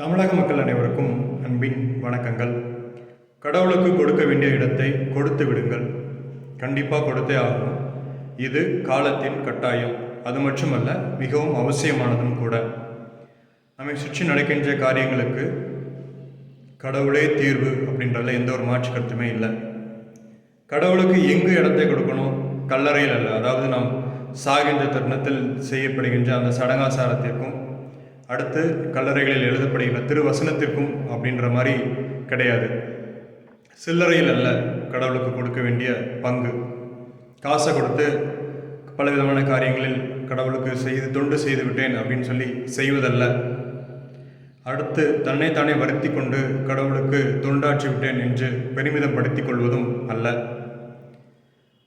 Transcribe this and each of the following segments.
தமிழக மக்கள் அனைவருக்கும் அன்பின் வணக்கங்கள். கடவுளுக்கு கொடுக்க வேண்டிய இடத்தை கொடுத்து விடுங்கள். கண்டிப்பாக கொடுத்தே ஆகும் இது காலத்தின் கட்டாயம். அது மட்டுமல்ல மிகவும் அவசியமானதும் கூட. நம்மை சுற்றி நடக்கின்ற காரியங்களுக்கு கடவுளே தீர்வு அப்படின்றதுல எந்த ஒரு மாற்று கருத்துமே இல்லை. கடவுளுக்கு எங்கு இடத்தை கொடுக்கணும்? கல்லறையில் அல்ல. அதாவது நாம் சாகின்ற தருணத்தில் செய்யப்படுகின்ற அந்த சடங்காசாரத்திற்கும் அடுத்து கல்லறைகளில் எழுதப்படுகிற திருவசனத்திற்கும் அப்படின்ற மாதிரி கிடையாது. சில்லறையில் அல்ல கடவுளுக்கு கொடுக்க வேண்டிய பங்கு. காசை கொடுத்து பலவிதமான காரியங்களில் கடவுளுக்கு செய்து தொண்டு செய்து விட்டேன் அப்படின்னு சொல்லி செய்வதல்ல. அடுத்து தன்னை தானே வருத்தி கொண்டு கடவுளுக்கு தொண்டாற்றி விட்டேன் என்று பெருமிதப்படுத்தி கொள்வதும் அல்ல.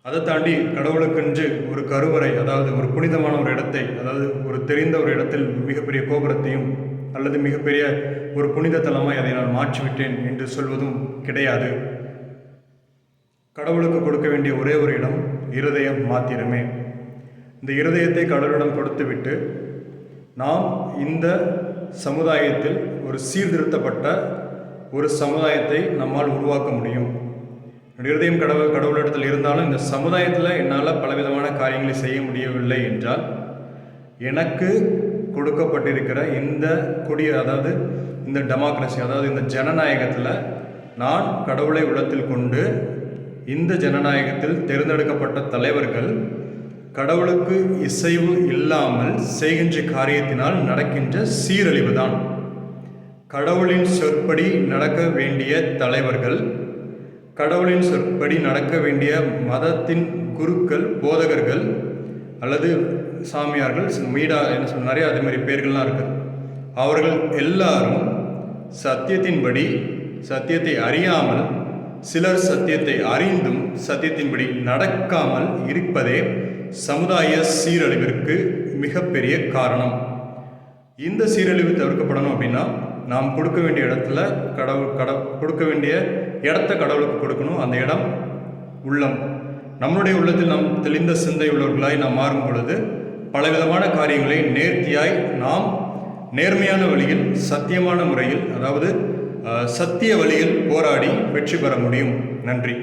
அதை தாண்டி கடவுளுக்கென்று ஒரு கருவறை அதாவது ஒரு புனிதமான ஒரு இடத்தை அதாவது ஒரு தெரிந்த ஒரு இடத்தில் மிகப்பெரிய கோபுரத்தையும் அல்லது மிகப்பெரிய ஒரு புனித தலமாய் அதை நான் மாற்றிவிட்டேன் என்று சொல்வதும் கிடையாது. கடவுளுக்கு கொடுக்க வேண்டிய ஒரே ஒரு இடம் இருதயம் மாத்திரமே. இந்த இருதயத்தை கடவுளிடம் கொடுத்துவிட்டு நாம் இந்த சமுதாயத்தில் ஒரு சீர்திருத்தப்பட்ட ஒரு சமுதாயத்தை நம்மால் உருவாக்க முடியும். என்னுடைய இருதயம் கடவுள் கடவுளிடத்தில் இருந்தாலும் இந்த சமுதாயத்தில் என்னால் பலவிதமான காரியங்களை செய்ய முடியவில்லை என்றால் எனக்கு கொடுக்கப்பட்டிருக்கிற இந்த குடி அதாவது இந்த டெமோக்ரஸி அதாவது இந்த ஜனநாயகத்தில் நான் கடவுளை உள்ளத்தில் கொண்டு இந்த ஜனநாயகத்தில் தேர்ந்தெடுக்கப்பட்ட தலைவர்கள் கடவுளுக்கு இசைவு இல்லாமல் செய்கின்ற காரியத்தினால் நடக்கின்ற சீரழிவு தான் கடவுளின் சொற்படி நடக்க வேண்டிய தலைவர்கள் கடவுளின் சொற்படி நடக்க வேண்டிய மதத்தின் குருக்கள் போதகர்கள் அல்லது சாமியார்கள் மீடா என்ன சொல்ல நிறைய அதே மாதிரி பேர்கள்லாம் இருக்குது. அவர்கள் எல்லாரும் சத்தியத்தின்படி சத்தியத்தை அறியாமல் சிலர் சத்தியத்தை அறிந்தும் சத்தியத்தின்படி நடக்காமல் இருப்பதே சமுதாய சீரழிவிற்கு மிகப்பெரிய காரணம். இந்த சீரழிவு தவிர்க்கப்படணும் அப்படின்னா நாம் கொடுக்க வேண்டிய இடத்துல கடவுள் கட கொடுக்க வேண்டிய இடத்த கடவுளுக்கு கொடுக்கணும். அந்த இடம் உள்ளம். நம்முடைய உள்ளத்தில் நாம் தெளிந்த சிந்தை உள்ளவர்களாய் நாம் மாறும் பொழுது பலவிதமான காரியங்களை நேர்த்தியாய் நாம் நேர்மையான வழியில் சத்தியமான முறையில் அதாவது சத்திய வழியில் போராடி வெற்றி பெற முடியும். நன்றி.